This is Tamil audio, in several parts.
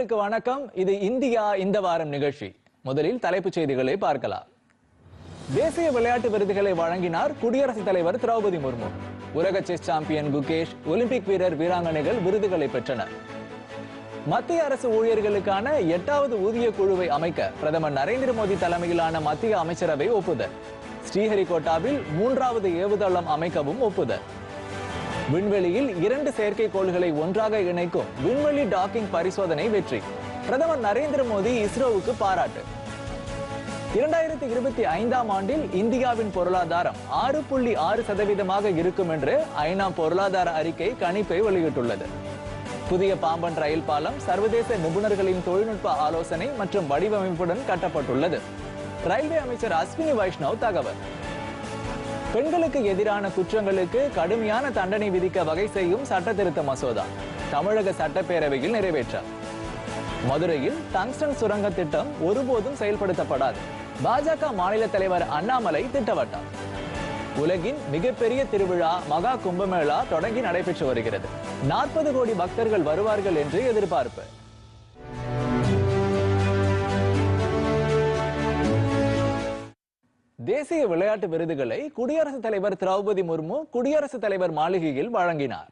நேர்களுக்கு வணக்கம். இது இந்தியா இந்த வாரம் நிகழ்ச்சி. முதலில் தலைப்புச் செய்திகளை பார்க்கலாம். தேசிய விளையாட்டு விருதுகளை வழங்கினார் குடியரசுத் தலைவர் திரௌபதி முர்மு. உலக செஸ் சாம்பியன் குகேஷ் ஒலிம்பிக் வீரர் வீராங்கனைகள் விருதுகளை பெற்றனர். மத்திய அரசு ஊழியர்களுக்கான எட்டாவது ஊதிய குழுவை அமைக்க பிரதமர் நரேந்திர மோடி தலைமையிலான மத்திய அமைச்சரவை ஒப்புதல். ஸ்ரீஹரிகோட்டாவில் மூன்றாவது ஏவுதளம் அமைக்கவும் ஒப்புதல். விண்வெளியில் இரண்டு செயற்கைக்கோள்களை ஒன்றாக இணைக்கும் விண்வெளி டாக்கிங் பரிசோதனை வெற்றி. பிரதமர் நரேந்திர மோடி இஸ்ரோவுக்கு பாராட்டு. இரண்டாயிரத்தி இருபத்தி ஐந்தாம் ஆண்டில் இந்தியாவின் பொருளாதாரம் ஆறு புள்ளி ஆறு சதவீதமாக இருக்கும் என்று ஐநா பொருளாதார அறிக்கை கணிப்பை வெளியிட்டுள்ளது. புதிய பாம்பன் ரயில் பாலம் சர்வதேச நிபுணர்களின் தொழில்நுட்ப ஆலோசனை மற்றும் வடிவமைப்புடன் கட்டப்பட்டுள்ளது. ரயில்வே அமைச்சர் அஸ்வினி வைஷ்ணவ் தகவல். பெண்களுக்கு எதிரான குற்றங்களுக்கு கடுமையான தண்டனை விதிக்க வகை செய்யும் சட்ட திருத்த மசோதா தமிழக சட்டப்பேரவையில் நிறைவேற்றார் மதுரையில் டங்ஸ்டன் சுரங்க திட்டம் ஒருபோதும் செயல்படுத்தப்படாது. பாஜக மாநில தலைவர் அண்ணாமலை திட்டவட்டம். உலகின் மிகப்பெரிய திருவிழா மகா கும்பமேளா தொடங்கி நடைபெற்று வருகிறது. நாற்பது கோடி பக்தர்கள் வருவார்கள் என்று எதிர்பார்ப்பு. தேசிய விளையாட்டு விருதுகளை குடியரசுத் தலைவர் திரௌபதி முர்மு குடியரசுத் தலைவர் மாளிகையில் வழங்கினார்.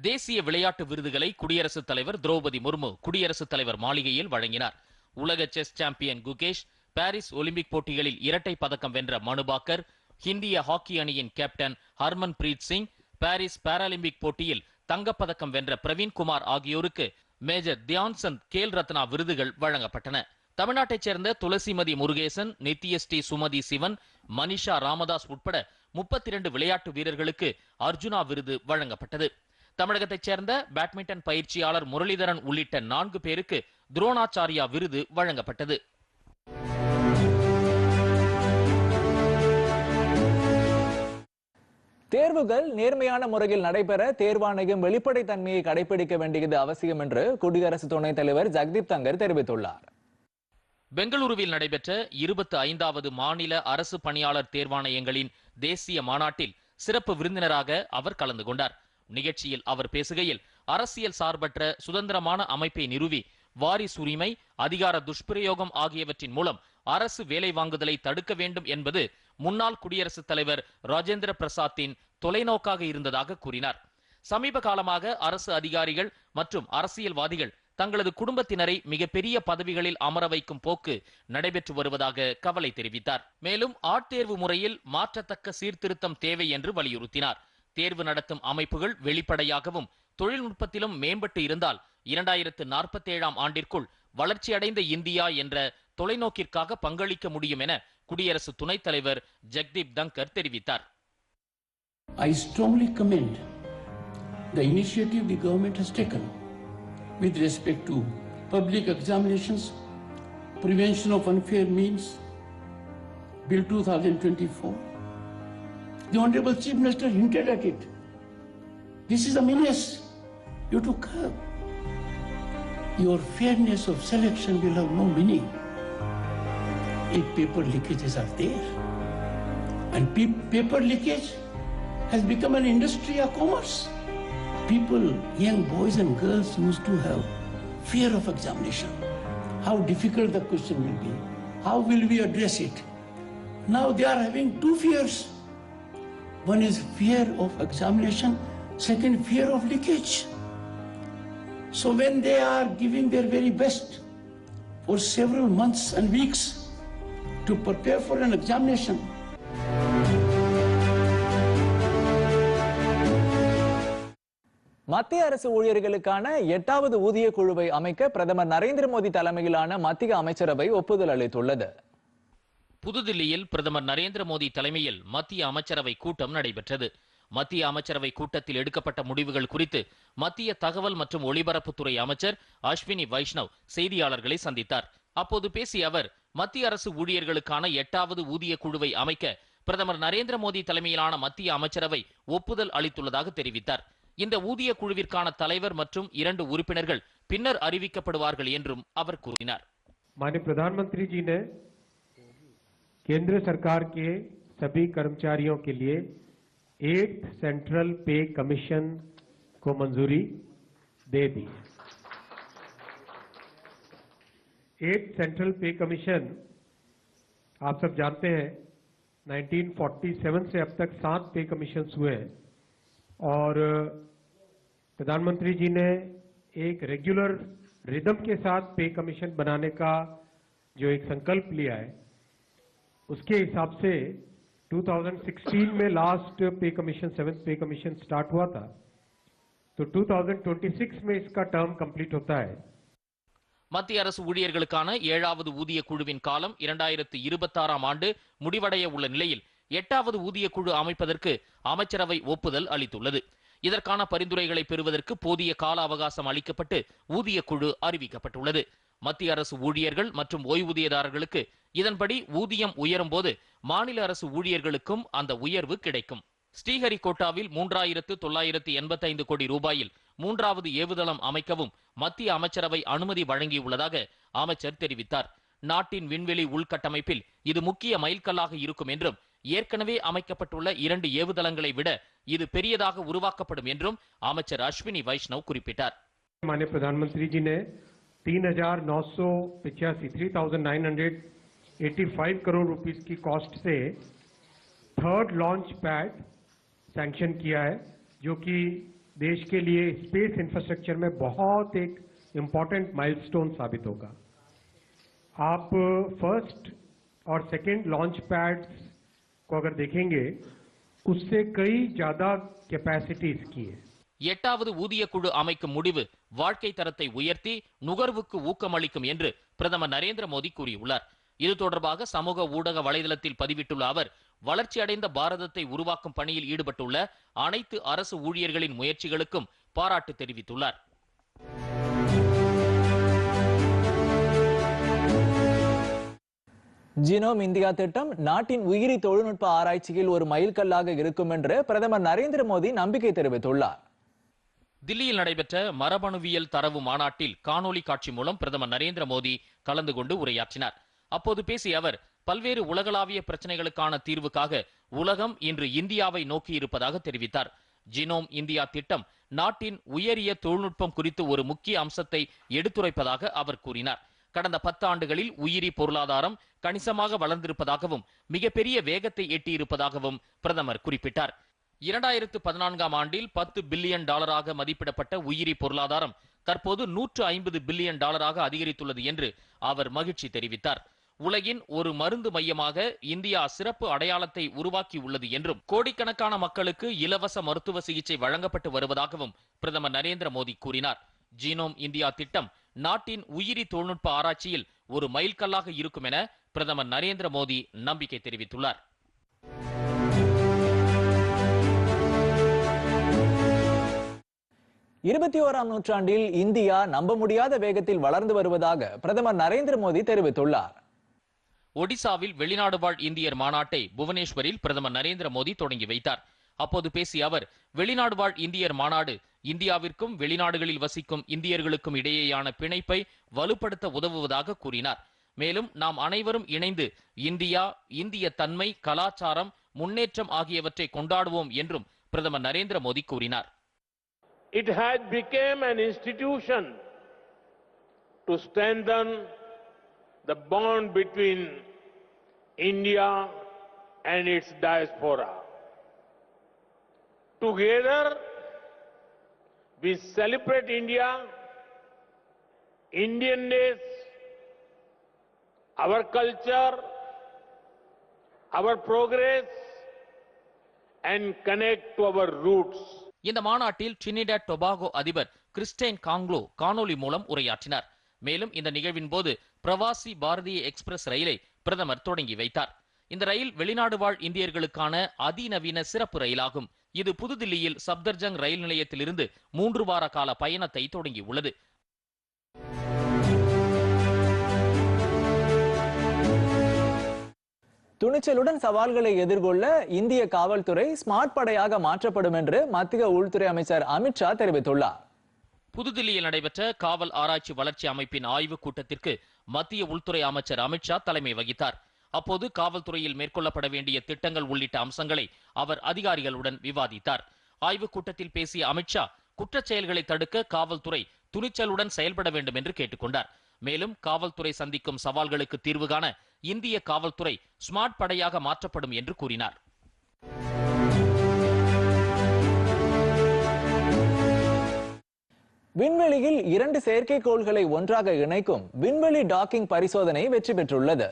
தேசிய விளையாட்டு விருதுகளை குடியரசுத் தலைவர் திரௌபதி முர்மு குடியரசுத் தலைவர் மாளிகையில் வழங்கினார். உலக chess champion Gukesh Paris Olympic போட்டிகளில் இரட்டை பதக்கம் வென்ற மனுபாக்கர் இந்திய ஹாக்கி அணியின் captain Harmanpreet Singh Paris Paralympic போட்டியில் தங்கப்பதக்கம் வென்ற பிரவீன் குமார் ஆகியோருக்கு மேஜர் தியான்சந்த் கேல் ரத்னா விருதுகள் வழங்கப்பட்டன. தமிழ்நாட்டைச் சேர்ந்த துளசிமதி முருகேசன் நித்யஸ்ரீ சுமதி சிவன் மனிஷா ராமதாஸ் உட்பட முப்பத்தி இரண்டு விளையாட்டு வீரர்களுக்கு அர்ஜுனா விருது வழங்கப்பட்டது. தமிழகத்தைச் சேர்ந்த பேட்மிண்டன் பயிற்சியாளர் முரளிதரன் உள்ளிட்ட நான்கு பேருக்கு துரோணாச்சாரியா விருது வழங்கப்பட்டது. தேர்வுகள் நேர்மையான முறையில் நடைபெற தேர்வாணையம் வெளிப்படைத் தன்மையை கடைபிடிக்க வேண்டியது அவசியம் என்று குடியரசு துணைத் தலைவர் ஜக்தீப் தங்கர் தெரிவித்துள்ளார். பெங்களூருவில் நடைபெற்ற இருபத்தி ஐந்தாவது மாநில அரசு பணியாளர் தேர்வாணையங்களின் தேசிய மாநாட்டில் சிறப்பு விருந்தினராக அவர் கலந்து கொண்டார். நிகழ்ச்சியில் அவர் பேசுகையில் அரசியல் சார்பற்ற சுதந்திரமான அமைப்பை நிறுவி வாரிசு உரிமை அதிகார துஷ்பிரயோகம் ஆகியவற்றின் மூலம் அரசு வேலை வாங்குதலை தடுக்க வேண்டும் என்பது முன்னாள் குடியரசுத் தலைவர் ராஜேந்திர பிரசாத்தின் தொலைநோக்காக இருந்ததாக கூறினார். சமீப காலமாக அரசு அதிகாரிகள் மற்றும் அரசியல்வாதிகள் தங்களது குடும்பத்தினரை மிகப்பெரிய பதவிகளில் அமர வைக்கும் போக்கு நடைபெற்று வருவதாக கவலை தெரிவித்தார். மேலும் ஆட்தேர்வு முறையில் மாற்றத்தக்க சீர்திருத்தம் தேவை என்று வலியுறுத்தினார். தேர்வு நடத்தும் அமைப்புகள் வெளிப்படையாகவும் தொழில்நுட்பத்திலும் மேம்பட்டு இருந்தால் இரண்டாயிரத்து நாற்பத்தேழாம் ஆண்டிற்குள் வளர்ச்சியடைந்த இந்தியா என்ற தொலைநோக்கிற்காக பங்களிக்க முடியும் என குடியரசு துணைத் தலைவர் ஜெக்தீப் தங்கர் தெரிவித்தார். I strongly commend the initiative the government has taken with respect to public examinations, prevention of unfair means, Bill 2024. The Honorable Chief Minister hinted at it. This is a menace. You to curb. Your fairness of selection will have no meaning if paper leakages are there. And pe- paper leakage has become an industry of commerce. People, young boys and girls, used to have fear of examination. How difficult the question will be. How will we address it? Now they are having two fears. One is fear of examination, second, fear of leakage. So when they are giving their very best for several months and weeks to prepare for an examination, மத்திய அரசு ஊழியர்களுக்கான எட்டாவது ஊதிய குழுவை அமைக்க பிரதமர் நரேந்திர மோடி தலைமையிலான மத்திய அமைச்சரவை ஒப்புதல் அளித்துள்ளது. புதுதில்லியில் பிரதமர் நரேந்திர மோடி தலைமையில் மத்திய அமைச்சரவை கூட்டம் நடைபெற்றது. மத்திய அமைச்சரவை கூட்டத்தில் எடுக்கப்பட்ட முடிவுகள் குறித்து மத்திய தகவல் மற்றும் ஒலிபரப்புத்துறை அமைச்சர் அஸ்வினி வைஷ்ணவ் செய்தியாளர்களை சந்தித்தார். அப்போது பேசிய அவர் மத்திய அரசு ஊழியர்களுக்கான எட்டாவது ஊதிய குழுவை அமைக்க பிரதமர் நரேந்திர மோடி தலைமையிலான மத்திய அமைச்சரவை ஒப்புதல் அளித்துள்ளதாக தெரிவித்தார். இந்த ஊதிய குழுவிற்கான தலைவர் மற்றும் இரண்டு உறுப்பினர்கள் பின்னர் அறிவிக்கப்படுவார்கள் என்றும் அவர் கூறினார் माननीय प्रधानमंत्री जी ने केंद्र सरकार के सभी कर्मचारियों के लिए एट सेंट्रल पे कमीशन को मंजूरी दे दी है एट सेंट्रल पे कमीशन आप सब जानते हैं 1947 से अब तक सात पे कमीशन हुए हैं और प्रधानमंत्री जी ने एक रेगुलर रिदम के साथ पे कमीशन बनाने का जो एक संकल्प लिया है उसके हिसाब से 2016 में last pay commission seventh pay commission start हुआ था तो 2026 में इसका टर्म कंप्लीट होता है மத்திய அரசு ஊழியர்களுக்கான ஏழாவது ஊதிய குழுவின் காலம் இரண்டாயிரத்து இருபத்தாறாம் ஆண்டு முடிவடைய உள்ள நிலையில் எட்டாவது ஊதிய குழு அமைப்பதற்கு அமைச்சரவை ஒப்புதல் அளித்துள்ளது. இதற்கான பரிந்துரைகளை பெறுவதற்கு போதிய கால அவகாசம் அளிக்கப்பட்டு ஊதிய குழு அறிவிக்கப்பட்டுள்ளது. மத்திய அரசு ஊழியர்கள் மற்றும் ஓய்வூதியதாரர்களுக்கு இதன்படி ஊதியம் உயரும் போது மாநில அரசு ஊழியர்களுக்கும் அந்த உயர்வு கிடைக்கும். ஸ்ரீஹரிகோட்டாவில் மூன்றாயிரத்து தொள்ளாயிரத்து எண்பத்தைந்து கோடி ரூபாயில் மூன்றாவது ஏவுதளம் அமைக்கவும் மத்திய அமைச்சரவை அனுமதி வழங்கியுள்ளதாக அமைச்சர் தெரிவித்தார். நாட்டின் விண்வெளி உள்கட்டமைப்பில் இது முக்கிய மைல்கல்லாக இருக்கும் என்றும் ஏற்கனவே அமைக்கப்பட்டுள்ள இரண்டு ஏவுதளங்களை விட இது பெரியதாக உருவாக்கப்படும் என்றும் அமைச்சர் அஸ்வினி வைஷ்ணவ் குறிப்பிட்டார் माननीय प्रधानमंत्री जी ने तीन हजार नौ सौ पिचासी three thousand nine hundred eighty five crore rupees की कॉस्ट से थर्ड लॉन्च पैड सैंक्शन किया है जो कि देश के लिए स्पेस इंफ्रास्ट्रक्चर में बहुत एक इम्पॉर्टेंट माइलस्टोन साबित होगा आप फर्स्ट और सेकेंड लॉन्च पैड्स को अगर देखेंगे उससे कई ज्यादा कैपेसिटी इसकी है எட்டாவது ஊதிய குழு அமைக்கும் முடிவு வாழ்க்கை தரத்தை உயர்த்தி நுகர்வுக்கு ஊக்கமளிக்கும் என்று பிரதமர் நரேந்திர மோடி கூறியுள்ளார் இது தொடர்பாக சமூக ஊடக வலைதளத்தில் பதிவிட்டுள்ள அவர் வளர்ச்சியடைந்த பாரதத்தை உருவாக்கும் பணியில் ஈடுபட்டுள்ள அனைத்து அரசு ஊழியர்களின் முயற்சிகளுக்கும் பாராட்டு தெரிவித்துள்ளார் ஜினோம் இந்தியா திட்டம் நாட்டின் உயிரி தொழில்நுட்ப ஆராய்ச்சியில் ஒரு மைல்கல்லாக இருக்கும் என்று பிரதமர் நரேந்திர மோடி நம்பிக்கை தெரிவித்துள்ளார். தில்லியில் நடைபெற்ற மரபணுவியல் தரவு மாநாட்டில் காணொலி காட்சி மூலம் பிரதமர் நரேந்திர மோடி கலந்து கொண்டு உரையாற்றினார். அப்போது பேசிய அவர் பல்வேறு உலகளாவிய பிரச்சனைகளுக்கான தீர்வுக்காக உலகம் இன்று இந்தியாவை நோக்கி இருப்பதாக தெரிவித்தார். ஜினோம் இந்தியா திட்டம் நாட்டின் உயரிய தொழில்நுட்பம் குறித்து ஒரு முக்கிய அம்சத்தை எடுத்துரைப்பதாக அவர் கூறினார். கடந்த பத்து ஆண்டுகளில் உயிரி பொருளாதாரம் கணிசமாக வளர்ந்திருப்பதாகவும் மிகப்பெரிய வேகத்தை எட்டியிருப்பதாகவும் பிரதமர் குறிப்பிட்டார். இரண்டாயிரத்து பதினான்காம் ஆண்டில் பத்து பில்லியன் டாலராக மதிப்பிடப்பட்ட உயிரி பொருளாதாரம் தற்போது நூற்று ஐம்பது பில்லியன் டாலராக அதிகரித்துள்ளது என்று அவர் மகிழ்ச்சி தெரிவித்தார். உலகின் ஒரு மருந்து மையமாக இந்தியா சிறப்பு அடையாளத்தை உருவாக்கியுள்ளது என்றும் கோடிக்கணக்கான மக்களுக்கு இலவச மருத்துவ சிகிச்சை வழங்கப்பட்டு வருவதாகவும் பிரதமர் நரேந்திர மோடி கூறினார். ஜீனோம் இந்தியா திட்டம் நாட்டின் உயிரி தொழில்நுட்ப ஆராய்ச்சியில் ஒரு மைல்கல்லாக இருக்கும் என பிரதமர் நரேந்திர மோடி நம்பிக்கை தெரிவித்துள்ளார். இருபத்தி ஓராம் நூற்றாண்டில் இந்தியா நம்ப முடியாத வேகத்தில் வளர்ந்து வருவதாக பிரதமர் நரேந்திர மோடி தெரிவித்துள்ளார். ஒடிசாவில் வெளிநாடு வாழ் இந்தியர் மாநாட்டை புவனேஸ்வரில் பிரதமர் நரேந்திர மோடி தொடங்கி வைத்தார். அப்போது பேசிய அவர் வெளிநாடு வாழ் இந்தியர் மாநாடு இந்தியாவிற்கும் வெளிநாடுகளில் வசிக்கும் இந்தியர்களுக்கும் இடையேயான பிணைப்பை வலுப்படுத்த உதவுவதாக கூறினார் மேலும் நாம் அனைவரும் இணைந்து இந்தியா இந்திய தன்மை கலாச்சாரம் முன்னேற்றம் ஆகியவற்றை கொண்டாடுவோம் என்றும் பிரதமர் நரேந்திர மோடி கூறினார் It has become an institution to strengthen the bond between India and its diaspora. Together, we celebrate India, Indianness, our culture, our progress, and connect to our roots. இந்த மாநாட்டில் டிரினிடாட் டொபாகோ அதிபர் கிறிஸ்டைன் காங்க்லோ காணொலி மூலம் உரையாற்றினார் மேலும் இந்த நிகழ்வின் போது பிரவாசி பாரதிய எக்ஸ்பிரஸ் ரயிலை பிரதமர் தொடங்கி வைத்தார் இந்த ரயில் வெளிநாடு வாழ் இந்தியர்களுக்கான அதிநவீன சிறப்பு ரயிலாகும். இது புதுதில்லியில் சப்தர்ஜங் ரயில் நிலையத்திலிருந்து மூன்று வார கால பயணத்தை தொடங்கியுள்ளது. துணிச்சலுடன் சவால்களை எதிர்கொள்ள இந்திய காவல்துறை ஸ்மார்ட் படையாக மாற்றப்படும் என்று மத்திய உள்துறை அமைச்சர் அமித்ஷா தெரிவித்துள்ளார். புதுதில்லியில் நடைபெற்ற காவல் ஆராய்ச்சி வளர்ச்சி அமைப்பின் ஆய்வுக் கூட்டத்திற்கு மத்திய உள்துறை அமைச்சர் அமித்ஷா தலைமை வகித்தார். அப்போது காவல்துறையில் மேற்கொள்ளப்பட வேண்டிய திட்டங்கள் உள்ளிட்ட அம்சங்களை அவர் அதிகாரிகளுடன் விவாதித்தார். ஆய்வுக் கூட்டத்தில் பேசிய அமித்ஷா குற்றச் செயல்களை தடுக்க காவல்துறை துணிச்சலுடன் செயல்பட வேண்டும் என்று கேட்டுக்கொண்டார். மேலும் காவல்துறை சந்திக்கும் சவால்களுக்கு தீர்வு காண இந்திய காவல்துறை ஸ்மார்ட் படையாக மாற்றப்படும் என்று கூறினார். விண்வெளியில் இரண்டு செயற்கைக்கோள்களை ஒன்றாக இணைக்கும் விண்வெளி டாக்கிங் பரிசோதனை வெற்றி பெற்றுள்ளது.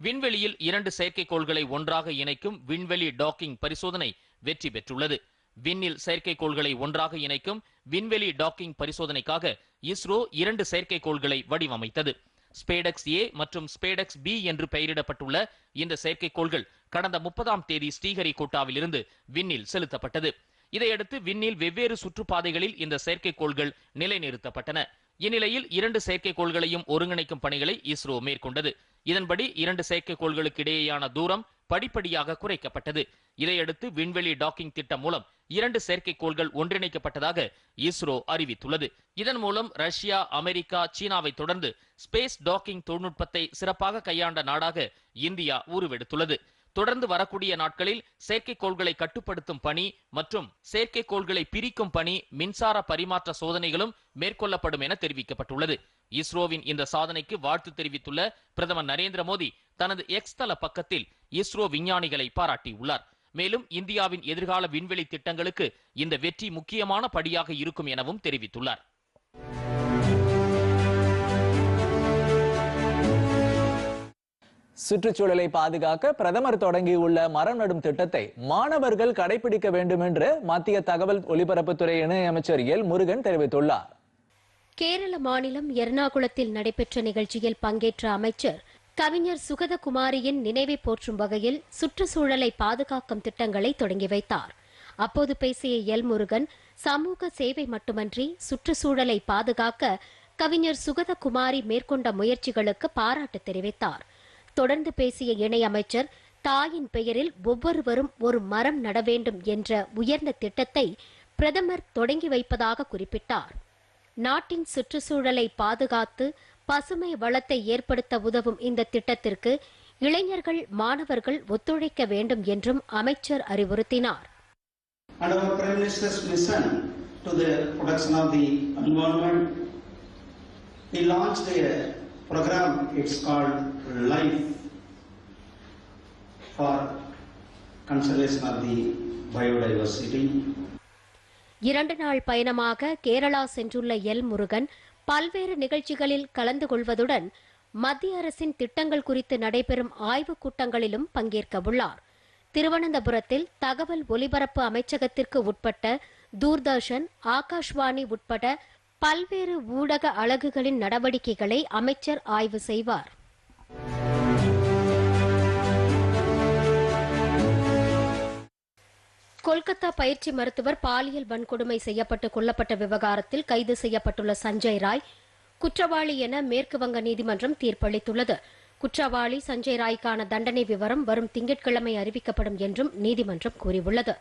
விண்வெளியில் இரண்டு செயற்கைக்கோள்களை ஒன்றாக இணைக்கும் விண்வெளி டாக்கிங் பரிசோதனை வெற்றி பெற்றுள்ளது. விண்ணில் செயற்கைக்கோள்களை ஒன்றாக இணைக்கும் விண்வெளி டாக்கிங் பரிசோதனைக்காக இஸ்ரோ இரண்டு செயற்கைக்கோள்களை வடிவமைத்தது. ஸ்பேடெக்ஸ் ஏ மற்றும் ஸ்பேடெக்ஸ் பி என்று பெயரிடப்பட்டுள்ள இந்த செயற்கைக்கோள்கள் கடந்த முப்பதாம் தேதி ஸ்ரீஹரிகோட்டாவிலிருந்து விண்ணில் செலுத்தப்பட்டது. இதையடுத்து விண்ணில் வெவ்வேறு சுற்றுப்பாதைகளில் இந்த செயற்கைக்கோள்கள் நிலைநிறுத்தப்பட்டன. இந்நிலையில் இரண்டு செயற்கைக்கோள்களையும் ஒருங்கிணைக்கும் பணிகளை இஸ்ரோ மேற்கொண்டது. இதன்படி இரண்டு செயற்கைக்கோள்களுக்கு இடையேயான தூரம் படிப்படியாக குறைக்கப்பட்டது. இதையடுத்து விண்வெளி டாக்கிங் திட்டம் மூலம் இரண்டு செயற்கைக்கோள்கள் ஒன்றிணைக்கப்பட்டதாக இஸ்ரோ அறிவித்துள்ளது. இதன் மூலம் ரஷ்யா அமெரிக்கா சீனாவை தொடர்ந்து ஸ்பேஸ் டாக்கிங் தொழில்நுட்பத்தை சிறப்பாக கையாண்ட நாடாக இந்தியா உருவெடுத்துள்ளது. தொடர்ந்து வரக்கூடிய நாட்களில் செயற்கைக்கோள்களை கட்டுப்படுத்தும் பணி மற்றும் செயற்கைக்கோள்களை பிரிக்கும் பணி மின்சார பரிமாற்ற சோதனைகளும் மேற்கொள்ளப்படும் என தெரிவிக்கப்பட்டுள்ளது. இஸ்ரோவின் இந்த சாதனைக்கு வாழ்த்து தெரிவித்துள்ள பிரதமர் நரேந்திர மோடி தனது எக்ஸ் தள பக்கத்தில் இஸ்ரோ விஞ்ஞானிகளை பாராட்டியுள்ளார். மேலும் இந்தியாவின் எதிர்கால விண்வெளி திட்டங்களுக்கு இந்த வெற்றி முக்கியமான படியாக இருக்கும் எனவும் தெரிவித்துள்ளார். சுற்றுச்சூழலை பாதுகாக்க பிரதமர் தொடங்கியுள்ள மரம் நடும் திட்டத்தை மாணவர்கள் கடைபிடிக்க வேண்டும் என்று மத்திய தகவல் ஒலிபரப்புத்துறை இணையமைச்சர் எல் முருகன் தெரிவித்துள்ளார். கேரள மாநிலம் எர்ணாகுளத்தில் நடைபெற்ற நிகழ்ச்சியில் பங்கேற்ற அமைச்சர் கவிஞர் சுகதகுமாரியின் நினைவை போற்றும் வகையில் சுற்றுச்சூழலை பாதுகாக்கும் திட்டங்களை தொடங்கி வைத்தார். அப்போது பேசிய எல் முருகன் சமூக சேவை மட்டுமன்றி சுற்றுச்சூழலை பாதுகாக்க கவிஞர் சுகதகுமாரி மேற்கொண்ட முயற்சிகளுக்கு பாராட்டு தெரிவித்தார். தொடர்ந்து பேசிய இணையமைச்சர் தாயின் பெயரில் ஒவ்வொருவரும் ஒரு மரம் நட வேண்டும் என்ற உயர்ந்த திட்டத்தை பிரதமர் தொடங்கி வைப்பதாக குறிப்பிட்டார் நாட்டின் சுற்றுச்சூழலை பாதுகாத்து பசுமை வளத்தை ஏற்படுத்த உதவும் இந்த திட்டத்திற்கு இளைஞர்கள் மாணவர்கள் ஒத்துழைக்க வேண்டும் என்றும் அமைச்சர் அறிவுறுத்தினார் to the of the environment. We launched a program, it's called LIFE for conservation of the biodiversity. இரண்டு நாள் பயணமாக கேரளா சென்றுள்ள எல் முருகன் பல்வேறு நிகழ்ச்சிகளில் கலந்து கொள்வதுடன் மத்திய அரசின் திட்டங்கள் குறித்து நடைபெறும் ஆய்வுக் கூட்டங்களிலும் பங்கேற்க உள்ளார் திருவனந்தபுரத்தில் தகவல் ஒலிபரப்பு அமைச்சகத்திற்கு உட்பட்ட தூர்தர்ஷன் ஆகாஷ்வாணி உட்பட பல்வேறு ஊடக அலகுகளின் நடவடிக்கைகளை அமைச்சர் ஆய்வு செய்வார். கொல்கத்தா பயிற்சி மருத்துவர் பாலியல் வன்கொடுமை செய்யப்பட்டு கொல்லப்பட்ட விவகாரத்தில் கைது செய்யப்பட்டுள்ள சஞ்சய் ராய் குற்றவாளி என மேற்கு வங்க நீதிமன்றம் தீர்ப்பளித்துள்ளது. குற்றவாளி சஞ்சய் ராய்க்கான தண்டனை விவரம் வரும் திங்கட்கிழமை அறிவிக்கப்படும் என்றும் நீதிமன்றம் கூறியுள்ளது.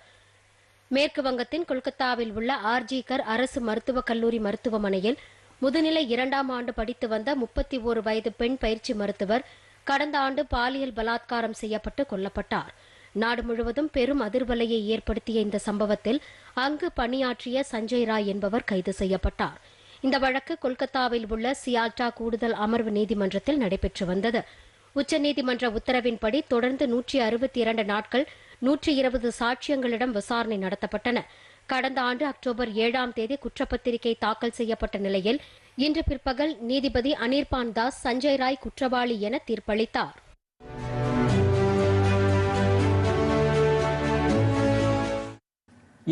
மேற்கு வங்கத்தின் கொல்கத்தாவில் உள்ள ஆர்ஜிகர் அரசு மருத்துவக் கல்லூரி மருத்துவமனையில் முதுநிலை இரண்டாம் ஆண்டு படித்து வந்த முப்பத்தி ஒரு வயது பெண் பயிற்சி மருத்துவர் கடந்த ஆண்டு பாலியல் பலாத்காரம் செய்யப்பட்டு கொல்லப்பட்டார். நாடு முழுவதும் பெரும் அதிர்வலையை ஏற்படுத்திய இந்த சம்பவத்தில் அங்கு பணியாற்றிய சஞ்சய் ராய் என்பவர் கைது செய்யப்பட்டார். இந்த வழக்கு கொல்கத்தாவில் உள்ள சியால்டா கூடுதல் அமர்வு நீதிமன்றத்தில் நடைபெற்று வந்தது. உச்சநீதிமன்ற உத்தரவின்படி தொடர்ந்து நூற்றி அறுபத்தி இரண்டு நாட்கள் நூற்றி இருபது சாட்சியங்களிடம் விசாரணை நடத்தப்பட்டன. கடந்த ஆண்டு அக்டோபர் ஏழாம் தேதி குற்றப்பத்திரிகை தாக்கல் செய்யப்பட்ட நிலையில் இன்று பிற்பகல் நீதிபதி அனிர்பான் தாஸ் சஞ்சய் ராய் குற்றவாளி என தீர்ப்பளித்தார்.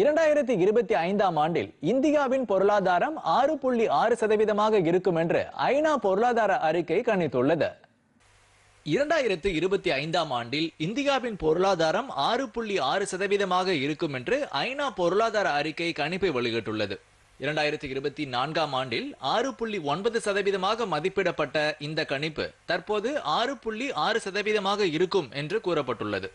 இரண்டாயிரத்தி இருபத்தி ஐந்தாம் ஆண்டில் இந்தியாவின் பொருளாதாரம் ஆறு புள்ளி ஆறு சதவீதமாக இருக்கும் என்று ஐநா பொருளாதார அறிக்கை கணித்துள்ளது. இரண்டாயிரத்து இருபத்தி ஐந்தாம் ஆண்டில் இந்தியாவின் பொருளாதாரம் ஆறு புள்ளி ஆறு சதவீதமாக இருக்கும் என்று ஐநா பொருளாதார அறிக்கை கணிப்பை வெளியிட்டுள்ளது. இரண்டாயிரத்தி இருபத்தி நான்காம் ஆண்டில் ஆறு புள்ளி ஒன்பது சதவீதமாக மதிப்பிடப்பட்ட இந்த கணிப்பு தற்போது ஆறு புள்ளி ஆறு சதவீதமாக இருக்கும் என்று கூறப்பட்டுள்ளது.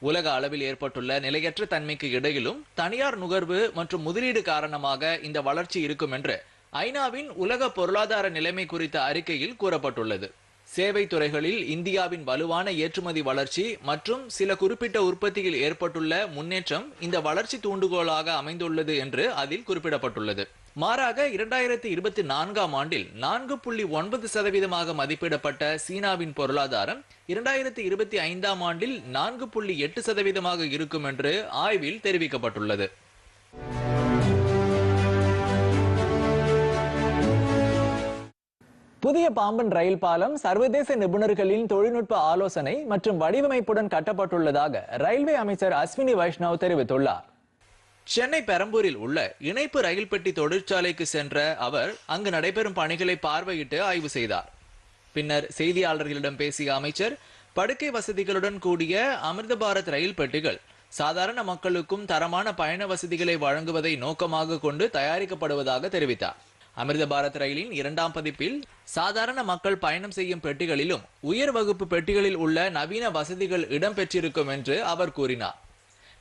உலக அளவில் ஏற்பட்டுள்ள நிலையற்ற தன்மைக்கு இடையிலும் தனியார் நுகர்வு மற்றும் முதலீடு காரணமாக இந்த வளர்ச்சி இருக்கும் என்று ஐநாவின் உலக பொருளாதார நிலைமை குறித்த அறிக்கையில் கூறப்பட்டுள்ளது. சேவை துறைகளில் இந்தியாவின் வலுவான ஏற்றுமதி வளர்ச்சி மற்றும் சில குறிப்பிட்ட உற்பத்தியில் ஏற்பட்டுள்ள முன்னேற்றம் இந்த வளர்ச்சி தூண்டுகோலாக அமைந்துள்ளது என்று அதில் குறிப்பிடப்பட்டுள்ளது. மாறாக இரண்டாயிரத்தி இருபத்தி நான்காம் ஆண்டில் நான்கு புள்ளி ஒன்பது சதவீதமாக மதிப்பிடப்பட்ட சீனாவின் பொருளாதாரம் இரண்டாயிரத்தி இருபத்தி ஐந்தாம் ஆண்டில் நான்கு புள்ளி எட்டு சதவீதமாக இருக்கும் என்று ஆய்வில் தெரிவிக்கப்பட்டுள்ளது. புதிய பாம்பன் ரயில் பாலம் சர்வதேச நிபுணர்களின் தொழில்நுட்ப ஆலோசனை மற்றும் வடிவமைப்புடன் கட்டப்பட்டுள்ளதாக ரயில்வே அமைச்சர் அஸ்வினி வைஷ்ணவ் தெரிவித்துள்ளார். சென்னை பெரம்பூரில் உள்ள இணைப்பு ரயில் பெட்டி தொழிற்சாலைக்கு சென்ற அவர் அங்கு நடைபெறும் பணிகளை பார்வையிட்டு ஆய்வு செய்தார். பின்னர் செய்தியாளர்களிடம் பேசிய அமைச்சர் படுக்கை வசதிகளுடன் கூடிய அமிர்த பாரத் ரயில் பெட்டிகள் சாதாரண மக்களுக்கும் தரமான பயண வசதிகளை வழங்குவதை நோக்கமாக கொண்டு தயாரிக்கப்படுவதாக தெரிவித்தார். அமிர்த பாரத் ரயிலின் இரண்டாம் பதிப்பில் சாதாரண மக்கள் பயணம் செய்யும் பெட்டிகளிலும் உயர் வகுப்பு பெட்டிகளில் உள்ள நவீன வசதிகள் இடம்பெற்றிருக்கும் என்று அவர் கூறினார்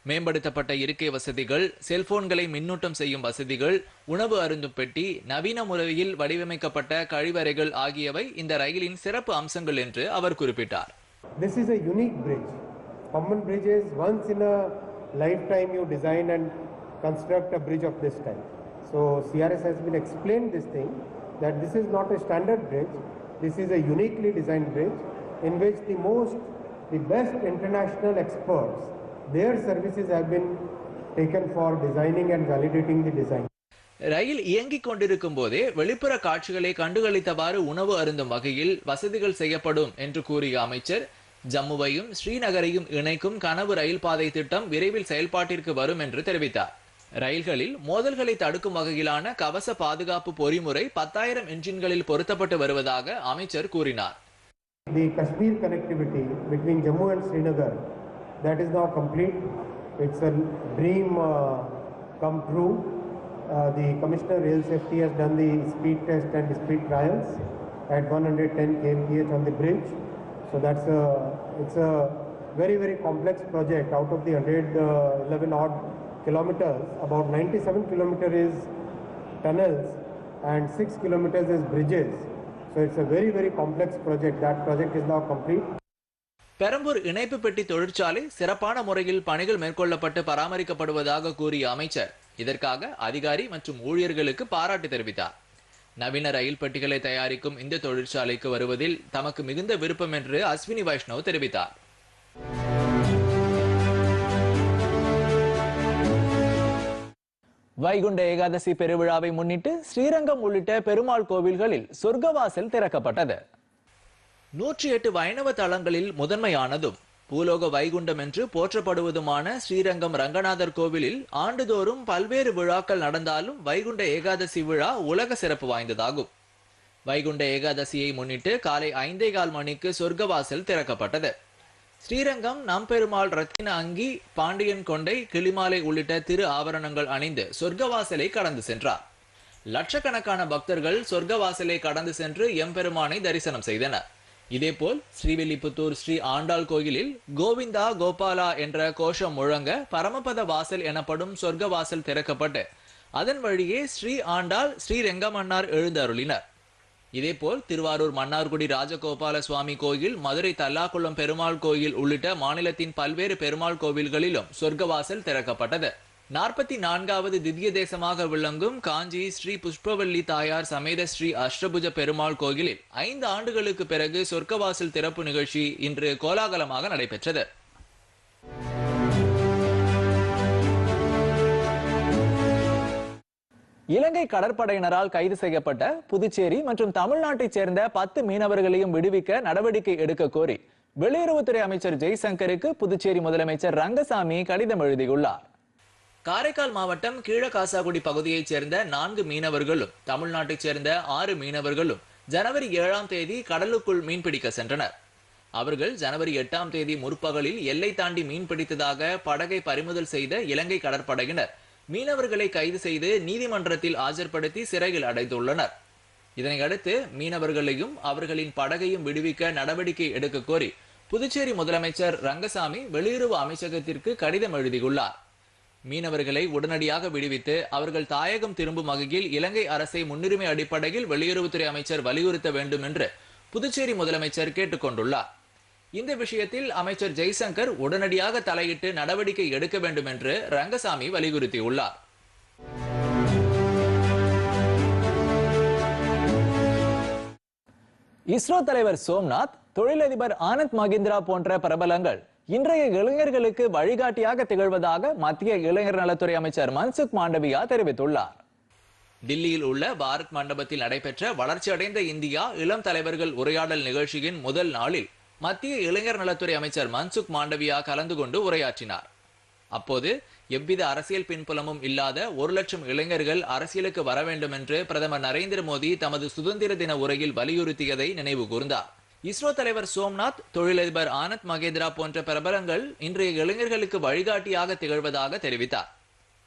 மேம்படுத்தப்பட்ட இருக்கை வசதிகள் செல்போன்களை மின்னூட்டம் செய்யும் வசதிகள் உணவு அருந்தும் பெட்டி நவீன முறையில் வடிவமைக்கப்பட்ட கழிவறைகள் ஆகியவை இந்த ரயிலின் சிறப்பு அம்சங்கள் என்று அவர் குறிப்பிட்டார் This is a unique bridge. Common bridge is once in a lifetime you design and construct a bridge of this type. So CRS has been explained this thing that this is not a standard bridge. This is a uniquely designed bridge in which the most, the best international experts, their services have been taken for designing and validating the design. ரயில் இயங்கிக் கொண்டிருக்கும் போதே வெளிப்புற காட்சிகளை கண்டுகளித்தவாறு உணவு அருந்தும் வகையில் வசதிகள் செய்யப்படும் என்று கூறிய அமைச்சர் ஜம்முவையும் ஸ்ரீநகரையும் இணைக்கும் கனவு ரயில் பாதை திட்டம் விரைவில் செயல்பாட்டிற்கு வரும் என்று தெரிவித்தார் ரயில்களில் மோதல்களை தடுக்கும் வகையிலான கவச பாதுகாப்பு பொறிமுறை பத்தாயிரம் என்ஜின்களில் பொருத்தப்பட்டு வருவதாக அமைச்சர் கூறினார் The Kashmir connectivity between Jammu and Srinagar, that is now complete. It's a dream uh, come true. Uh, the Commissioner Rail Safety has done the speed test and speed trials at 110 kmph on the bridge. So that's a, it's a very, very complex project. Out of the 111 odd kilometers, about 97 kilometers is tunnels and 6 kilometers is bridges. So it's a very, very complex project. That project is now complete. Perambur இணைப்பு பெட்டி தொழிற்சாலை சிறப்பான முறையில் பணிகள் மேற்கொள்ளப்பட்டு பராமரிக்கப்படுவதாக கூறிய அமைச்சர் இதற்காக அதிகாரி மற்றும் ஊழியர்களுக்கு பாராட்டு தெரிவித்தார் நவீன ரயில் பெட்டிகளை தயாரிக்கும் இந்த தொழிற்சாலைக்கு வருவதில் தமக்கு மிகுந்த விருப்பம் என்று அஸ்வினி வைஷ்ணவ் தெரிவித்தார் வைகுண்ட ஏகாதசி பெருவிழாவை முன்னிட்டு ஸ்ரீரங்கம் உள்ளிட்ட பெருமாள் கோவில்களில் சொர்க்கவாசல் திறக்கப்பட்டது. நூற்றி எட்டு வைணவ தலங்களில் முதன்மையானதும் பூலோக வைகுண்டம் என்று போற்றப்படுவதுமான ஸ்ரீரங்கம் ரங்கநாதர் கோவிலில் ஆண்டுதோறும் பல்வேறு விழாக்கள் நடந்தாலும் வைகுண்ட ஏகாதசி விழா உலக சிறப்பு வாய்ந்ததாகும். வைகுண்ட ஏகாதசியை முன்னிட்டு காலை ஐந்தே கால் மணிக்கு சொர்க்கவாசல் திறக்கப்பட்டது. ஸ்ரீரங்கம் நம்பெருமாள் ரத்தின அங்கி பாண்டியன் கொண்டை கிளிமாலை உள்ளிட்ட திரு ஆபரணங்கள் அணிந்து சொர்க்கவாசலை கடந்து சென்றார். லட்சக்கணக்கான பக்தர்கள் சொர்க்கவாசலை கடந்து சென்று எம்பெருமானை தரிசனம் செய்தனர். இதேபோல் ஸ்ரீவில்லிபுத்தூர் ஸ்ரீ ஆண்டாள் கோயிலில் கோவிந்தா கோபாலா என்ற கோஷம் முழங்க பரமபத வாசல் எனப்படும் சொர்க்க வாசல் திறக்கப்பட்டு அதன் வழியே ஸ்ரீ ஆண்டாள் ஸ்ரீ ரெங்கமன்னார் எழுந்தருளினர். இதேபோல் திருவாரூர் மன்னார்குடி ராஜகோபால சுவாமி கோயில் மதுரை தல்லாக்குளம் பெருமாள் கோயில் உள்ளிட்ட மாநிலத்தின் பல்வேறு பெருமாள் கோவில்களிலும் சொர்க்கவாசல் திறக்கப்பட்டது. நாற்பத்தி நான்காவது திவ்ய தேசமாக விளங்கும் காஞ்சி ஸ்ரீ புஷ்பவல்லி தாயார் சமேத ஸ்ரீ அஷ்டபுஜ பெருமாள் கோயிலில் ஐந்து ஆண்டுகளுக்கு பிறகு சொர்க்கவாசல் திறப்பு நிகழ்ச்சி இன்று கோலாகலமாக நடைபெற்றது. இலங்கை கடற்படையினரால் கைது செய்யப்பட்ட புதுச்சேரி மற்றும் தமிழ்நாட்டைச் சேர்ந்த பத்து மீனவர்களையும் விடுவிக்க நடவடிக்கை எடுக்க கோரி வெளியுறவுத்துறை அமைச்சர் ஜெய்சங்கருக்கு புதுச்சேரி முதலமைச்சர் ரங்கசாமி கடிதம் எழுதியுள்ளார். காரைக்கால் மாவட்டம் கீழகாசாகுடி பகுதியைச் சேர்ந்த நான்கு மீனவர்களும் தமிழ்நாட்டைச் சேர்ந்த ஆறு மீனவர்களும் ஜனவரி ஏழாம் தேதி கடலுக்குள் மீன்பிடிக்க சென்றனர். அவர்கள் ஜனவரி எட்டாம் தேதி முற்பகலில் எல்லை தாண்டி மீன் பிடித்ததாக படகை பறிமுதல் செய்த இலங்கை கடற்படையினர் மீனவர்களை கைது செய்து நீதிமன்றத்தில் ஆஜர்படுத்தி சிறையில் அடைத்துள்ளனர். இதனையடுத்து மீனவர்களையும் அவர்களின் படகையும் விடுவிக்க நடவடிக்கை எடுக்க கோரி புதுச்சேரி முதலமைச்சர் ரங்கசாமி வெளியுறவு அமைச்சகத்திற்கு கடிதம் எழுதியுள்ளார். மீனவர்களை உடனடியாக விடுவித்து அவர்கள் தாயகம் திரும்பும் வகையில் இலங்கை அரசை முன்னுரிமை அடிப்படையில் வெளியுறவுத்துறை அமைச்சர் வலியுறுத்த வேண்டும் என்று புதுச்சேரி முதலமைச்சர் கேட்டுக்கொண்டுள்ளார். இந்த விஷயத்தில் அமைச்சர் ஜெய்சங்கர் உடனடியாக தலையிட்டு நடவடிக்கை எடுக்க வேண்டும் என்று ரங்கசாமி வலியுறுத்தியுள்ளார். இஸ்ரோ தலைவர் சோம்நாத் தொழிலதிபர் ஆனந்த் மகிந்திரா போன்ற பிரபலங்கள் இன்றைய இளைஞர்களுக்கு வழிகாட்டியாக திகழ்வதாக மத்திய இளைஞர் நலத்துறை அமைச்சர் மன்சுக் மாண்டவியா தெரிவித்துள்ளார். டில்லியில் உள்ள பாரத் மண்டபத்தில் நடைபெற்ற வளர்ச்சியடைந்த இந்தியா இளம் தலைவர்கள் உரையாடல் நிகழ்ச்சியின் முதல் நாளில் மத்திய இளைஞர் நலத்துறை அமைச்சர் மன்சுக் மாண்டவியா கலந்து கொண்டு உரையாற்றினார். அப்போது எவ்வித அரசியல் பின்புலமும் இல்லாத ஒரு லட்சம் இளைஞர்கள் அரசியலுக்கு வர வேண்டும் என்று பிரதமர் நரேந்திர மோடி தமது சுதந்திர தின உரையில் வலியுறுத்தியதை நினைவு கூர்ந்தார். இஸ்ரோ தலைவர் சோம்நாத் தொழிலதிபர் ஆனந்த் மகேந்திரா போன்ற பிரபலங்கள் இன்றைய இளைஞர்களுக்கு வழிகாட்டியாக திகழ்வதாக தெரிவித்தார்.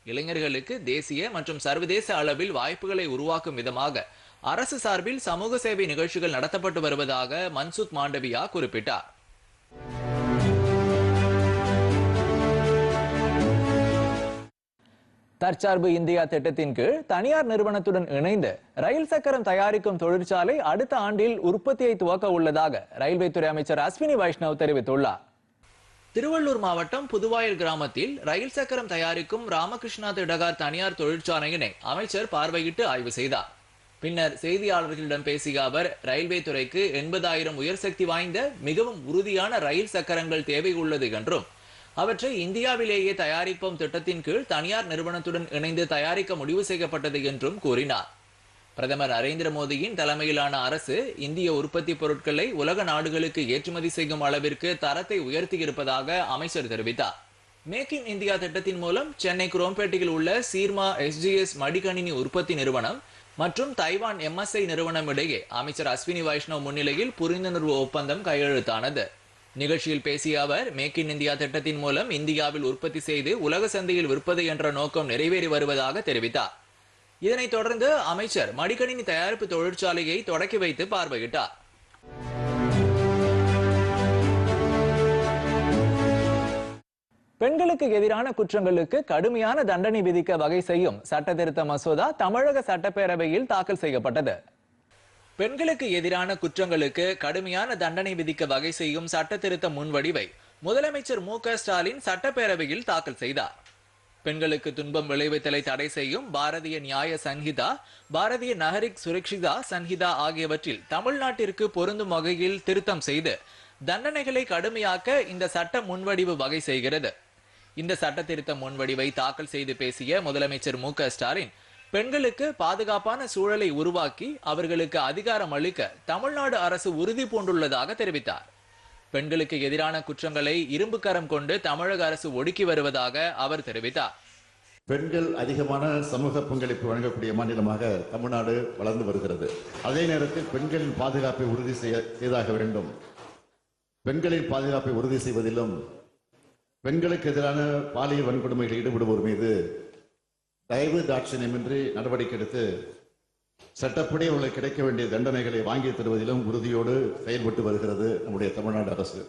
இளைஞர்களுக்கு தேசிய மற்றும் சர்வதேச அளவில் வாய்ப்புகளை உருவாக்கும் விதமாக அரசு சார்பில் சமூக சேவை நிகழ்ச்சிகள் நடத்தப்பட்டு வருவதாக மன்சுக் மாண்டவியா குறிப்பிட்டார். தற்சார்பு இந்தியா திட்டத்தின் கீழ் தனியார் நிறுவனத்துடன் இணைந்து ரயில் சக்கரம் தயாரிக்கும் தொழிற்சாலை அடுத்த ஆண்டில் உற்பத்தியை துவக்க உள்ளதாக ரயில்வே துறை அமைச்சர் அஸ்வினி வைஷ்ணவ் தெரிவித்துள்ளார். திருவள்ளூர் மாவட்டம் புதுவாயல் கிராமத்தில் ரயில் சக்கரம் தயாரிக்கும் ராமகிருஷ்ணா திடகார் தனியார் தொழிற்சாலையினை அமைச்சர் பார்வையிட்டு ஆய்வு செய்தார். பின்னர் செய்தியாளர்களிடம் பேசிய அவர் ரயில்வே துறைக்கு எண்பதாயிரம் உயர் சக்தி வாய்ந்த மிகவும் உறுதியான ரயில் சக்கரங்கள் தேவை உள்ளது என்றும் அவற்றை இந்தியாவிலேயே தயாரிப்போம் திட்டத்தின் கீழ் தனியார் நிறுவனத்துடன் இணைந்து தயாரிக்க முடிவு செய்யப்பட்டது என்றும் கூறினார். பிரதமர் நரேந்திர மோடியின் தலைமையிலான அரசு இந்திய உற்பத்தி பொருட்களை உலக நாடுகளுக்கு ஏற்றுமதி செய்யும் அளவிற்கு தரத்தை உயர்த்தி இருப்பதாக அமைச்சர் தெரிவித்தார். மேக் இன் இந்தியா திட்டத்தின் மூலம் சென்னை குரோம்பேட்டையில் உள்ள சீர்மா எஸ்ஜிஎஸ் மடிக்கணினி உற்பத்தி நிறுவனம் மற்றும் தைவான் எம்எஸ்ஐ நிறுவனம் இடையே அமைச்சர் அஸ்வினி வைஷ்ணவ் முன்னிலையில் புரிந்துணர்வு ஒப்பந்தம் கையெழுத்தானது. நிகழ்ச்சியில் பேசிய அவர் மேக் இன் இந்தியா திட்டத்தின் மூலம் இந்தியாவில் உற்பத்தி செய்து உலக சந்தையில் விற்பது என்ற நோக்கம் நிறைவேறி வருவதாக தெரிவித்தார். இதனைத் தொடர்ந்து அமைச்சர் மடிக்கணினி தயாரிப்பு தொழிற்சாலையை தொடக்கி வைத்து பார்வையிட்டார். பெண்களுக்கு எதிரான குற்றங்களுக்கு கடுமையான தண்டனை விதிக்க வகை செய்யும் சட்ட திருத்த மசோதா தமிழக சட்டப்பேரவையில் தாக்கல் செய்யப்பட்டது. பெண்களுக்கு எதிரான குற்றங்களுக்கு கடுமையான தண்டனை விதிக்க வகை செய்யும் சட்ட திருத்த முன்வடிவை முதலமைச்சர் மு க ஸ்டாலின் சட்டப்பேரவையில் தாக்கல் செய்தார். பெண்களுக்கு துன்பம் விளைவித்தலை தடை செய்யும் பாரதிய நியாய சன்ஹிதா பாரதிய நகரிக் சுரக்ஷிதா சன்ஹிதா ஆகியவற்றில் தமிழ்நாட்டிற்கு பொருந்தும் வகையில் திருத்தம் செய்து தண்டனைகளை கடுமையாக்க இந்த சட்ட முன்வடிவு வகை செய்கிறது. இந்த சட்ட திருத்த முன்வடிவை தாக்கல் செய்து பேசிய முதலமைச்சர் மு ஸ்டாலின் பெண்களுக்கு பாதுகாப்பான சூழலை உருவாக்கி அவர்களுக்கு அதிகாரம் அளிக்க தமிழ்நாடு அரசு உறுதி பூண்டுள்ளதாக தெரிவித்தார். பெண்களுக்கு எதிரான குற்றங்களை இரும்பு கரம் கொண்டு தமிழக அரசு ஒடுக்கி வருவதாக அவர் தெரிவித்தார். பெண்கள் அதிகமான சமூக பங்களிப்பு வழங்கக்கூடிய மாநிலமாக தமிழ்நாடு வளர்ந்து வருகிறது. அதே நேரத்தில் பெண்களின் பாதுகாப்பை உறுதி செய்ய செய்தாக வேண்டும். பெண்களின் பாதுகாப்பை உறுதி செய்வதிலும் பெண்களுக்கு எதிரான பாலியல் வன்கொடுமைகளில் ஈடுபடுவோர் மீது தயவு தாட்சணியமின்றி நடவடிக்கை எடுத்து சட்டப்படி அவர்களுக்கு கிடைக்க வேண்டிய தண்டனைகளை வாங்கி தருவதிலும் உறுதியோடு செயல்பட்டு வருகிறது நம்முடைய தமிழ்நாடு அரசு.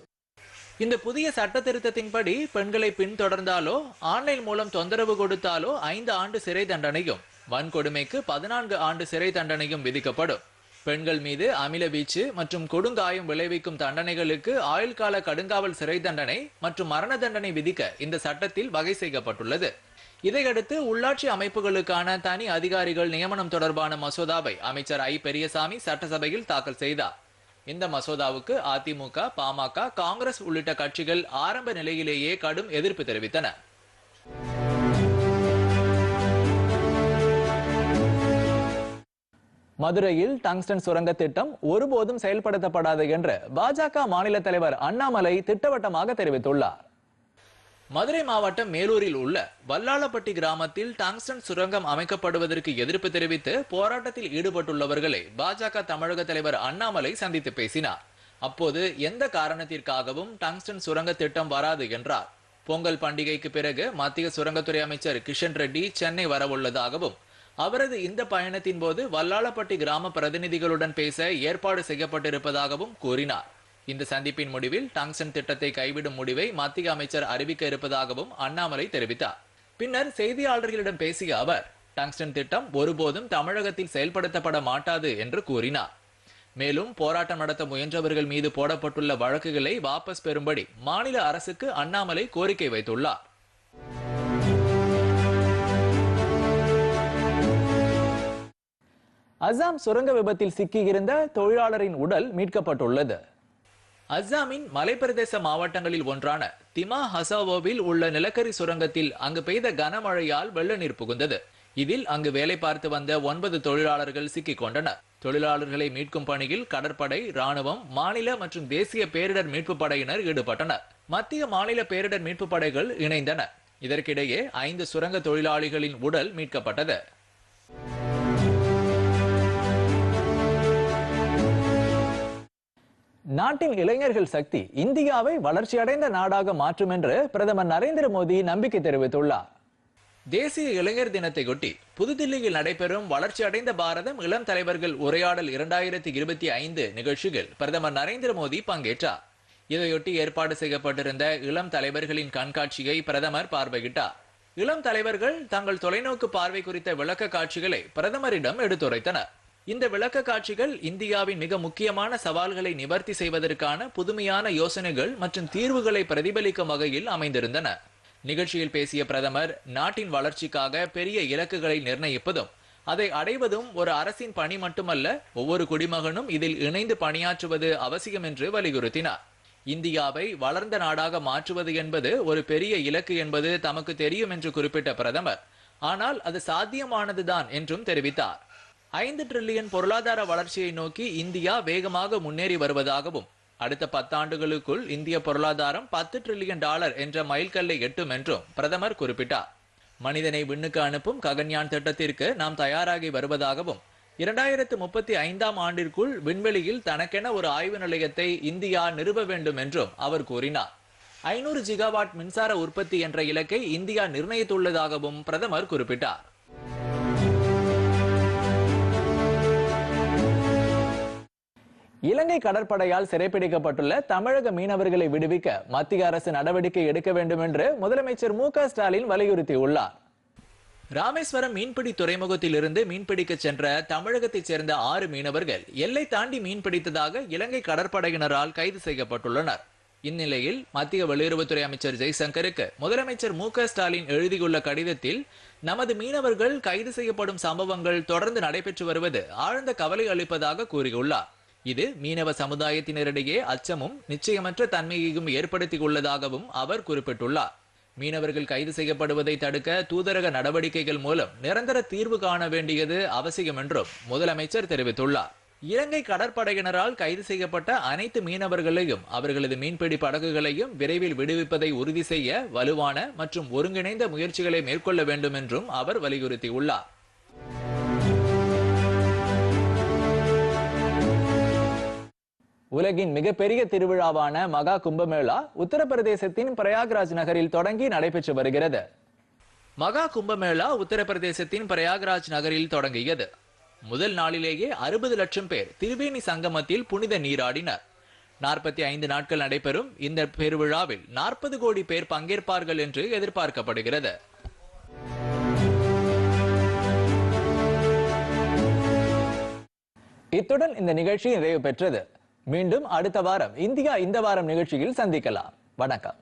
இந்த புதிய சட்ட திருத்தத்தின்படி பெண்களை பின்தொடர்ந்தாலோ ஆன்லைன் மூலம் தொந்தரவு கொடுத்தாலோ ஐந்து ஆண்டு சிறை தண்டனையும் வன்கொடுமைக்கு பதினான்கு ஆண்டு சிறை தண்டனையும் விதிக்கப்படும். பெண்கள் மீது அமில வீச்சு மற்றும் கொடுங்காயம் விளைவிக்கும் தண்டனைகளுக்கு ஆயுள் கால கடுங்காவல் சிறை தண்டனை மற்றும் மரண தண்டனை விதிக்க இந்த சட்டத்தில் வகை செய்யப்பட்டுள்ளது. இதையடுத்து உள்ளாட்சி அமைப்புகளுக்கான தனி அதிகாரிகள் நியமனம் தொடர்பான மசோதாவை அமைச்சர் ஐ. பெரியசாமி சட்டசபையில் தாக்கல் செய்தார். இந்த மசோதாவுக்கு அதிமுக பாமக காங்கிரஸ் உள்ளிட்ட கட்சிகள் ஆரம்ப நிலையிலேயே கடும் எதிர்ப்பு தெரிவித்தன. மதுரையில் டங்ஸ்டன் சுரங்க திட்டம் ஒருபோதும் செயல்படுத்தப்படாது என்று பாஜக மாநில தலைவர் அண்ணாமலை திட்டவட்டமாக தெரிவித்துள்ளார். மதுரை மாவட்டம் மேலூரில் உள்ள வல்லாளப்பட்டி கிராமத்தில் டங்ஸ்டன் சுரங்கம் அமைக்கப்படுவதற்கு எதிர்ப்பு தெரிவித்து போராட்டத்தில் ஈடுபட்டுள்ளவர்களை பாஜக தமிழக தலைவர் அண்ணாமலை சந்தித்து பேசினார். அப்போது எந்த காரணத்திற்காகவும் டங்ஸ்டன் சுரங்க திட்டம் வராது என்றார். பொங்கல் பண்டிகைக்கு பிறகு மத்திய சுரங்கத்துறை அமைச்சர் கிஷன் ரெட்டி சென்னை வரவுள்ளதாகவும் அவரது இந்த பயணத்தின் போது வல்லாளப்பட்டி கிராம பிரதிநிதிகளுடன் பேச ஏற்பாடு செய்யப்பட்டிருப்பதாகவும் கூறினார். இந்த சந்திப்பின் முடிவில் டங்ஸ்டன் திட்டத்தை கைவிடும் முடிவை மத்திய அமைச்சர் அறிவிக்க இருப்பதாகவும் அண்ணாமலை தெரிவித்தார். பின்னர் செய்தியாளர்களிடம் பேசிய அவர் டங்ஸ்டன் திட்டம் ஒருபோதும் தமிழகத்தில் செயல்படுத்தப்பட மாட்டாது என்று கூறினார். மேலும் போராட்டம் நடத்த முயன்றவர்கள் மீது போடப்பட்டுள்ள வழக்குகளை வாபஸ் பெறும்படி மாநில அரசுக்கு அண்ணாமலை கோரிக்கை வைத்துள்ளார். அசாம் சுரங்க விபத்தில் சிக்கியிருந்த தொழிலாளரின் உடல் மீட்கப்பட்டுள்ளது. அஸ்ஸாமின் மலைப்பிரதேச மாவட்டங்களில் ஒன்றான திமா ஹசாவோவில் உள்ள நிலக்கரி சுரங்கத்தில் அங்கு பெய்த கனமழையால் வெள்ள நீர் புகுந்தது. இதில் அங்கு வேலை பார்த்து வந்த ஒன்பது தொழிலாளர்கள் சிக்கிக் கொண்டனர் தொழிலாளர்களை மீட்கும் பணியில் கடற்படை ராணுவம் மாநில மற்றும் தேசிய பேரிடர் மீட்பு படையினர் ஈடுபட்டனர். மத்திய மாநில பேரிடர் மீட்பு படைகள் இணைந்தன. இதற்கிடையே ஐந்து சுரங்க தொழிலாளிகளின் உடல் மீட்கப்பட்டது. நாட்டின் இளைஞர்கள் சக்தி இந்தியாவை வளர்ச்சியடைந்த நாடாக மாற்றும் என்று பிரதமர் நரேந்திர மோடி நம்பிக்கை தெரிவித்துள்ளார். தேசிய இளைஞர் தினத்தையொட்டி புதுதில்லியில் நடைபெறும் வளர்ச்சியடைந்த பாரதம் இளம் தலைவர்கள் உரையாடல் இரண்டாயிரத்தி இருபத்தி ஐந்து நிகழ்ச்சியில் பிரதமர் நரேந்திர மோடி பங்கேற்றார். இதையொட்டி ஏற்பாடு செய்யப்பட்டிருந்த இளம் தலைவர்களின் கண்காட்சியை பிரதமர் பார்வையிட்டார். இளம் தலைவர்கள் தங்கள் தொலைநோக்கு பார்வை குறித்த விளக்க காட்சிகளை பிரதமரிடம் எடுத்துரைத்தனர். இந்த விளக்க காட்சிகள் இந்தியாவின் மிக முக்கியமான சவால்களை நிவர்த்தி செய்வதற்கான புதுமையான யோசனைகள் மற்றும் தீர்வுகளை பிரதிபலிக்கும் வகையில் அமைந்திருந்தன. நிகழ்ச்சியில் பேசிய பிரதமர் நாட்டின் வளர்ச்சிக்காக பெரிய இலக்குகளை நிர்ணயிப்பதும் அதை அடைவதும் ஒரு அரசின் பணி மட்டுமல்ல ஒவ்வொரு குடிமகனும் இதில் இணைந்து பணியாற்றுவது அவசியம் என்று வலியுறுத்தினார். இந்தியாவை வளர்ந்த நாடாக மாற்றுவது என்பது ஒரு பெரிய இலக்கு என்பது தமக்கு தெரியும் என்று குறிப்பிட்ட பிரதமர் ஆனால் அது சாத்தியமானதுதான் என்றும் தெரிவித்தார். ஐந்து டிரில்லியன் பொருளாதார வளர்ச்சியை நோக்கி இந்தியா வேகமாக முன்னேறி வருவதாகவும் அடுத்த பத்தாண்டுகளுக்குள் இந்திய பொருளாதாரம் பத்து டிரில்லியன் டாலர் என்ற மைல்கல்லை எட்டும் என்றும் பிரதமர் குறிப்பிட்டார். மனிதனை விண்ணுக்கு அனுப்பும் ககன்யான் திட்டத்திற்கு நாம் தயாராகி வருவதாகவும் இரண்டாயிரத்து முப்பத்தி ஐந்தாம் ஆண்டிற்குள் விண்வெளியில் தனக்கென ஒரு ஆய்வு நிலையத்தை இந்தியா நிறுவ வேண்டும் என்றும் அவர் கூறினார். ஐநூறு ஜிகாவாட் மின்சார உற்பத்தி என்ற இலக்கை இந்தியா நிர்ணயித்துள்ளதாகவும் பிரதமர் குறிப்பிட்டார். இலங்கை கடற்படையால் சிறைப்பிடிக்கப்பட்டுள்ள தமிழக மீனவர்களை விடுவிக்க மத்திய அரசு நடவடிக்கை எடுக்க வேண்டும் என்று முதலமைச்சர் மு ஸ்டாலின் வலியுறுத்தியுள்ளார். ராமேஸ்வரம் மீன்பிடி துறைமுகத்திலிருந்து மீன்பிடிக்க சென்ற தமிழகத்தைச் சேர்ந்த ஆறு மீனவர்கள் எல்லை தாண்டி மீன்பிடித்ததாக இலங்கை கடற்படையினரால் கைது செய்யப்பட்டுள்ளனர். இந்நிலையில் மத்திய வெளியுறவுத்துறை அமைச்சர் ஜெய்சங்கருக்கு முதலமைச்சர் மு ஸ்டாலின் எழுதியுள்ள கடிதத்தில் நமது மீனவர்கள் கைது செய்யப்படும் சம்பவங்கள் தொடர்ந்து நடைபெற்று வருவது ஆழ்ந்த கவலை அளிப்பதாக கூறியுள்ளார். இது மீனவ சமுதாயத்தினரிடையே அச்சமும் நிச்சயமற்ற தன்மையையும் ஏற்படுத்தியுள்ளதாகவும் அவர் குறிப்பிட்டுள்ளார். மீனவர்கள் கைது செய்யப்படுவதை தடுக்க தூதரக நடவடிக்கைகள் மூலம் நிரந்தர தீர்வு காண வேண்டியது அவசியம் என்றும் முதலமைச்சர் தெரிவித்துள்ளார். இலங்கை கடற்படையினரால் கைது செய்யப்பட்ட அனைத்து மீனவர்களையும் அவர்களது மீன்பிடி படகுகளையும் விரைவில் விடுவிப்பதை உறுதி செய்ய வலுவான மற்றும் ஒருங்கிணைந்த முயற்சிகளை மேற்கொள்ள வேண்டும் என்றும் அவர் வலியுறுத்தியுள்ளார். உலகின் மிகப்பெரிய திருவிழாவான மகா கும்பமேளா உத்தரப்பிரதேசத்தின் பிரயாக்ராஜ் நகரில் தொடங்கி நடைபெற்று வருகிறது. மகா கும்பமேளா உத்தரப்பிரதேசத்தின் பிரயாக்ராஜ் நகரில் தொடங்கியது. முதல் நாளிலேயே அறுபது லட்சம் பேர் திரிவேணி சங்கமத்தில் புனித நீராடினர். நாற்பத்தி ஐந்து நாட்கள் நடைபெறும் இந்த பெருவிழாவில் நாற்பது கோடி பேர் பங்கேற்பார்கள் என்று எதிர்பார்க்கப்படுகிறது. இத்துடன் இந்த நிகழ்ச்சி நிறைவு பெற்றது. மீண்டும் அடுத்த வாரம் இந்தியா இந்த வாரம் நிகழ்ச்சியில் சந்திக்கலாம். வணக்கம்.